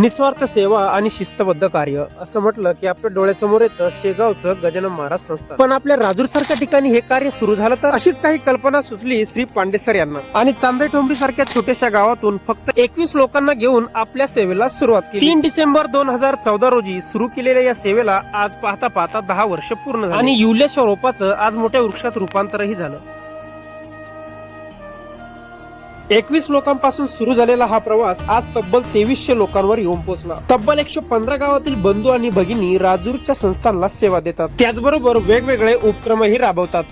निस्वार्थ सेवा आणि शिस्तबद्ध कार्य असं म्हटलं की आपल्या डोळ्यासमोर येतं शेगावचं गजानन महाराज संस्थान. पण आपल्या राजूर सारख्या ठिकाणी हे कार्य सुरू झालं तर अशीच काही कल्पना सुचली श्री पांडेसर यांना. आणि चांदे ठोंबरी सारख्या छोट्याशा गावातून फक्त एकवीस लोकांना घेऊन आपल्या सेवेला सुरुवात केली. तीन डिसेंबर दोन हजार चौदा रोजी सुरू केलेल्या या सेवेला आज पाहता पाहता दहा वर्ष पूर्ण झाली. आणि युलेश्वर रोपाचं आज मोठ्या वृक्षात रूपांतरही झालं. एकवीस लोकांपासून सुरू झालेला हा प्रवास आज तब्बल तेवीसशे लोकांवर येऊन पोहोचला. तब्बल एकशे पंधरा गावातील बंधू आणि भगिनी राजूरच्या संस्थांना सेवा देतात. त्याचबरोबर वेगवेगळे उपक्रमही राबवतात.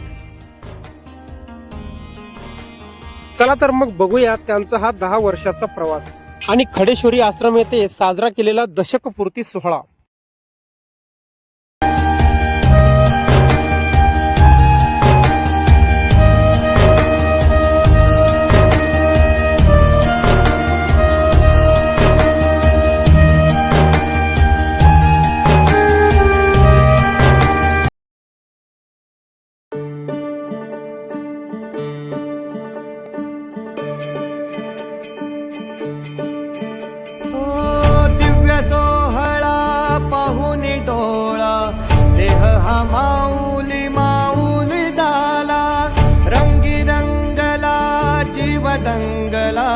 चला तर मग बघूया त्यांचा हा दहा वर्षाचा प्रवास. आणि खडेश्वरी आश्रम येथे साजरा केलेला दशकपूर्ती सोहळा. எங்களா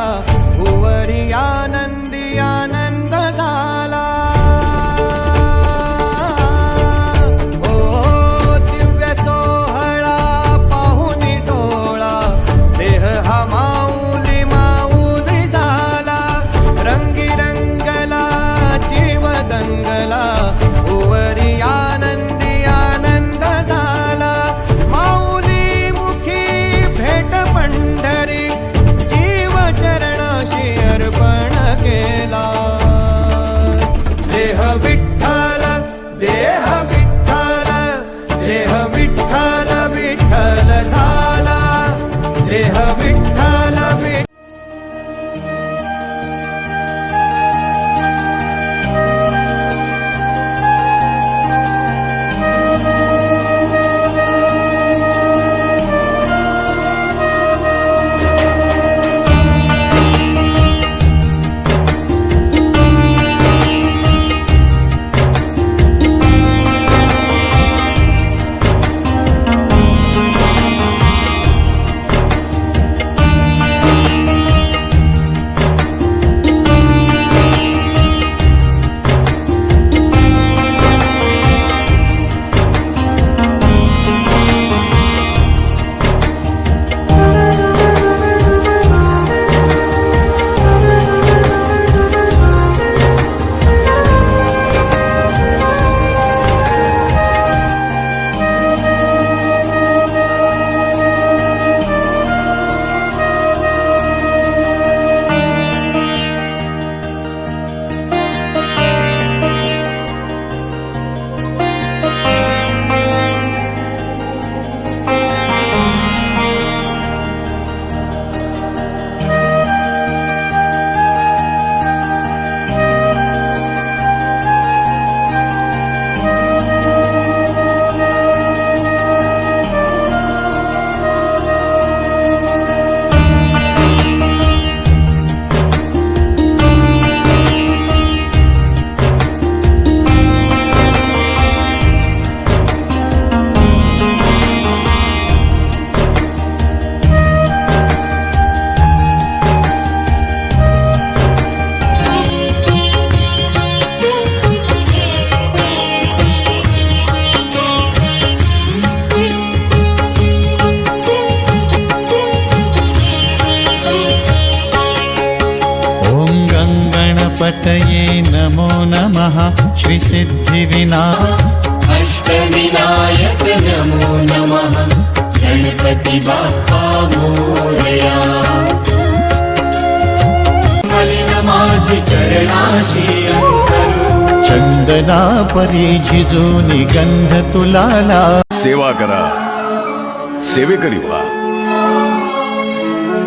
श्रीसिद्धिविनायक अष्टविनायक नमो नमः। गणपति बाप्पा मोरया। माझी चरणाशी अंतरू। चंदना परी झिजूनि गंध तुलाला। सेवा करा। सेवेकरी व्हा।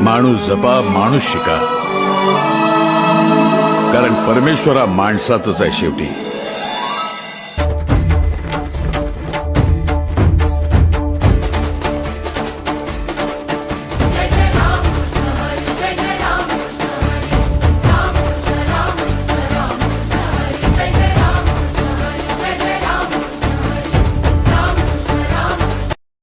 माणूस जपा माणूस शिका। कारण परमेश्वरा माणसातच आहे शेवटी.